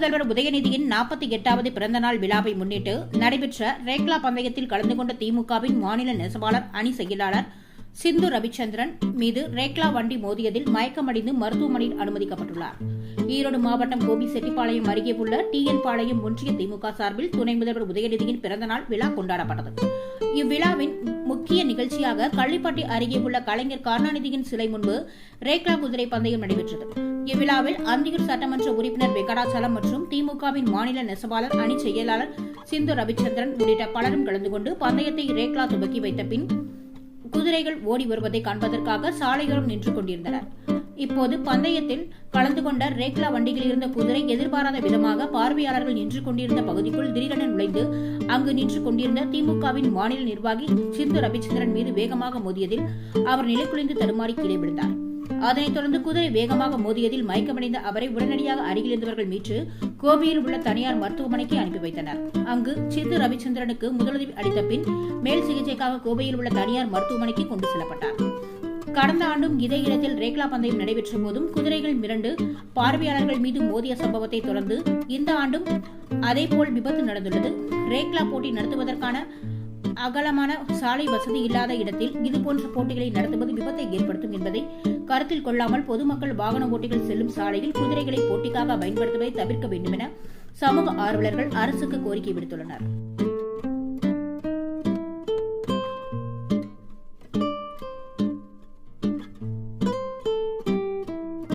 முதல்வர் உதயநிதியின் நாற்பத்தி எட்டாவது பிறந்தநாள் விழாவை முன்னிட்டு நடைபெற்ற ரேக்லா பந்தயத்தில் கலந்து கொண்ட திமுகவின் மாநில நெசவாளர் அணி செயலாளர் சிந்து ரவிச்சந்திரன் மீது ரேக்லா வண்டி மோதியதில் மயக்கமடைந்து மருத்துவமனையில் அனுமதிக்கப்பட்டுள்ளார். ஈரோடு மாவட்டம் கோபி செட்டிப்பாளையம் அருகே உள்ள டி என் பாளையம் ஒன்றிய திமுக சார்பில் துணை முதல்வர் உதயநிதியின் பிறந்தநாள் விழா கொண்டாடப்பட்டது. இவ்விழாவின் முக்கிய நிகழ்ச்சியாக கள்ளிப்பட்டி அருகே உள்ள கலைஞர் கருணாநிதியின் சிலை முன்பு ரேக்லா குதிரை பந்தயம் நடைபெற்றது. இவ்விழாவில் அந்தியூர் சட்டமன்ற உறுப்பினர் வெங்கடாச்சலம் மற்றும் திமுகவின் மாநில நெசவாளர் அணி செயலாளர் சிந்து ரவிச்சந்திரன் உள்ளிட்ட பலரும் கலந்து கொண்டு பந்தயத்தை ரேக்லா துவக்கி வைத்த பின் குதிரைகள் ஓடி வருவதை காண்பதற்காக சாலையோரம் நின்று கொண்டிருந்தனர். இப்போது பந்தயத்தில் கலந்து கொண்ட ரேக்லா வண்டியில் இருந்த குதிரை எதிர்பாராத விதமாக பார்வையாளர்கள் நின்று கொண்டிருந்த பகுதிக்குள் திடீரென நுழைந்து அங்கு நின்று கொண்டிருந்த திமுகவின் மாநில நிர்வாகி சிந்து ரவிச்சந்திரன் மீது வேகமாக மோதியதில் அவர் நிலைக்குலைந்து தடுமாறி கீழே விழுந்தார். அதனைத் தொடர்ந்து குதிரை வேகமாக மோதியதில் மயக்கமடைந்த அவரை உடனடியாக அருகில் இருந்தவர்கள் மீட்டு கோபியில் உள்ள தனியார் மருத்துவமனைக்கு அனுப்பி வைத்தனர். அங்கு சித்து ரவிச்சந்திரனுக்கு முதலுதவி அளித்த பின் மேல் சிகிச்சைக்காக கோவையில் உள்ள தனியார் மருத்துவமனைக்கு கொண்டு செல்லப்பட்டார். கடந்த ஆண்டும் இதே இடத்தில் ரேக்லா பந்தயம் நடைபெற்ற போதும் குதிரைகள் மிரண்டு பார்வையாளர்கள் மீது மோதிய சம்பவத்தை தொடர்ந்து இந்த ஆண்டும் அதேபோல் விபத்து நடந்துள்ளது. ரேக்லா போட்டி நடத்துவதற்கான அகலமான சாலை வசதி இல்லாத இடத்தில் இதுபோன்ற போட்டிகளை நடத்துவது விபத்தை ஏற்படுத்தும் என்பதை கருத்தில் கொள்ளாமல் பொதுமக்கள் வாகன ஓட்டிகள் செல்லும் சாலையில் குதிரைகளை போட்டிக்காக பயன்படுத்துவதை தவிர்க்க வேண்டும் என சமூக ஆர்வலர்கள் அரசுக்கு கோரிக்கை விடுத்துள்ளனர்.